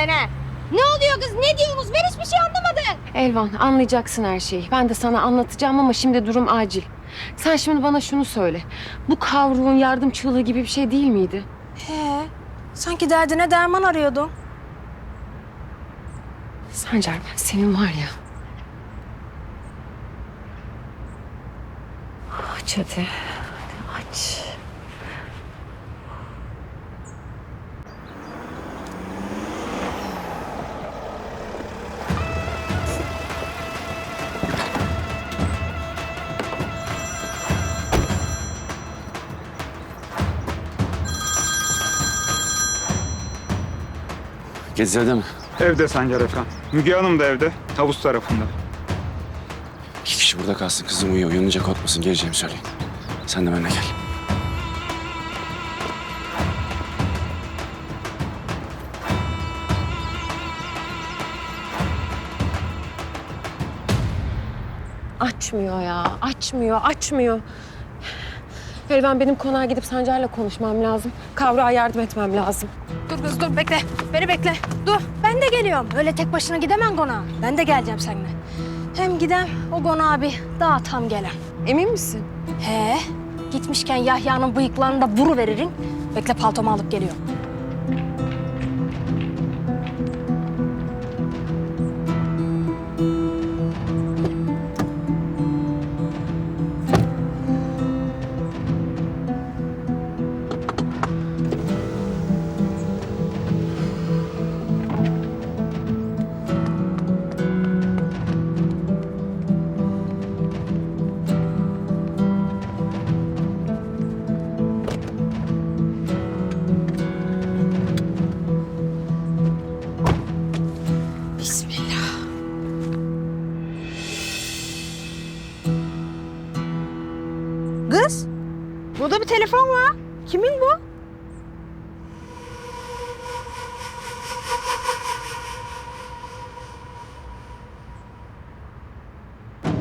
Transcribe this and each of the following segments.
beni. Ne oluyor kız? Ne diyorsunuz? Ben hiçbir şey anlamadım. Elvan anlayacaksın her şeyi. Ben de sana anlatacağım ama şimdi durum acil. Sen şimdi bana şunu söyle. Bu kavruğun yardım çığlığı gibi bir şey değil miydi? He. Sanki derdine derman arıyordun. Sancar ben senin var ya. Aç hadi. Hadi aç. Evde mi? Evde Sancar Efkan. Müge Hanım da evde. Havuz tarafında. İki kişi burada kalsın. Kızım uyuyor. Uyanınca korkmasın. Geleceğimi söyleyin. Sen de benimle gel. Açmıyor ya. Açmıyor, açmıyor. Elvan benim konağa gidip Sancar'la konuşmam lazım. Kavruğa yardım etmem lazım. Dur kız dur bekle. Beni bekle. Dur ben de geliyorum. Öyle tek başına gidemem konağa. Ben de geleceğim seninle. Hem gidem o konağa bir daha tam gelen. Emin misin? He. Gitmişken Yahya'nın bıyıklarını da vuru veririm. Bekle paltomu alıp geliyorum. Kız, burada bir telefon var. Kimin bu?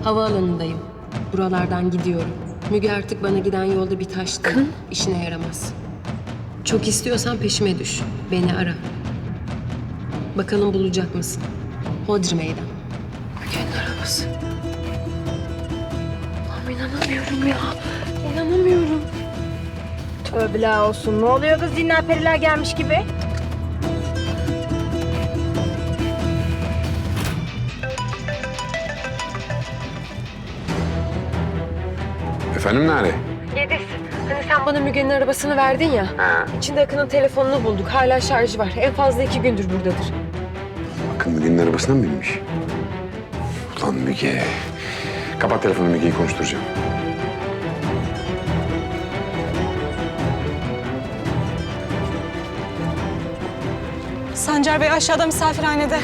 Havaalanındayım. Buralardan gidiyorum. Müge artık bana giden yolda bir taştı. İşine yaramaz. Çok istiyorsan peşime düş. Beni ara. Bakalım bulacak mısın? Hodri meydan. Müge'nin arabası. Allah'ım inanamıyorum ya. İnanamıyorum. Tövbeler olsun. Ne oluyor kız? Dinler periler gelmiş gibi. Efendim nerede? Yediz. Hani sen bana Müge'nin arabasını verdin ya. İçinde Akın'ın telefonunu bulduk. Hala şarjı var. En fazla iki gündür buradadır. Akın Müge'nin arabasına mı binmiş? Ulan Müge. Kapat telefonu Müge'yi konuşturacağım. Sancar Bey aşağıda misafirhanede.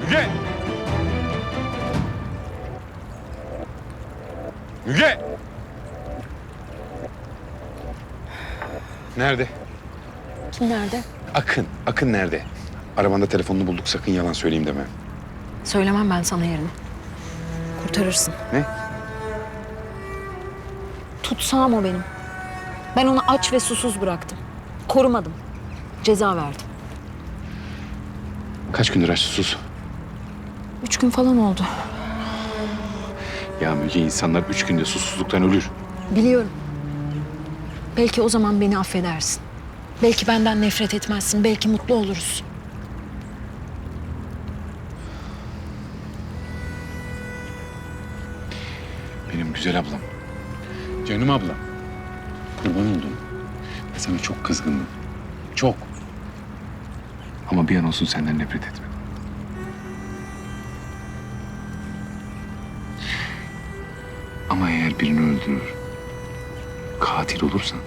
Müge! Müge! Nerede? Kim nerede? Akın. Akın nerede? Arabanda telefonunu bulduk. Sakın yalan söyleyeyim deme. Söylemem ben sana yerini. Kurtarırsın. Ne? Tutsağım o benim. Ben onu aç ve susuz bıraktım. Korumadım. Ceza verdim. Kaç gündür aç sus. Üç gün falan oldu. Ya Müge insanlar üç günde susuzluktan ölür. Biliyorum. Belki o zaman beni affedersin. Belki benden nefret etmezsin. Belki mutlu oluruz. Benim güzel ablam. Canım ablam. Kurban oldum. Ben sana çok kızgındım. Çok. Ama bir an olsun senden nefret etmedim. Ama eğer birini öldürür, katil olursan...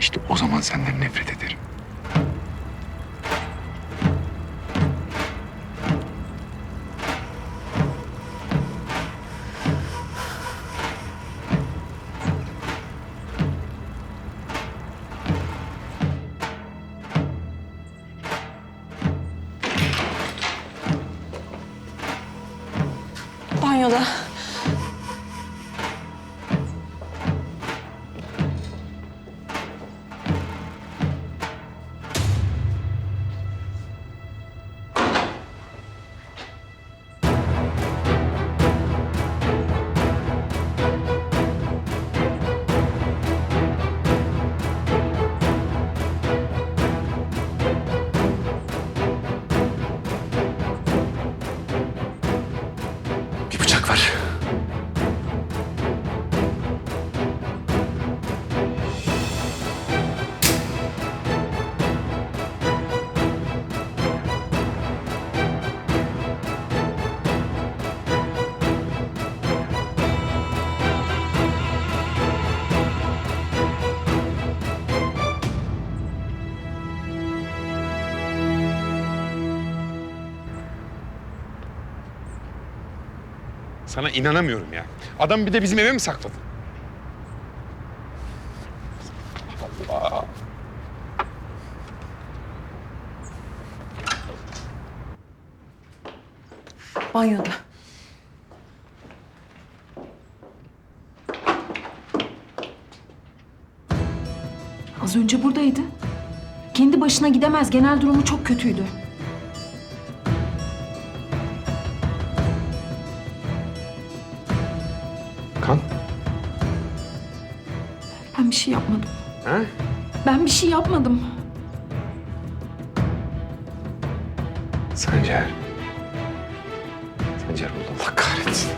...işte o zaman senden nefret ederim. Banyoda. Sana inanamıyorum ya. Adam bir de bizim eve mi sakladı? Banyoda. Az önce buradaydı. Kendi başına gidemez. Genel durumu çok kötüydü. Şey yapmadım. Ha? Ben bir şey yapmadım. Sancar. Sancar oldu Allah kahretsin.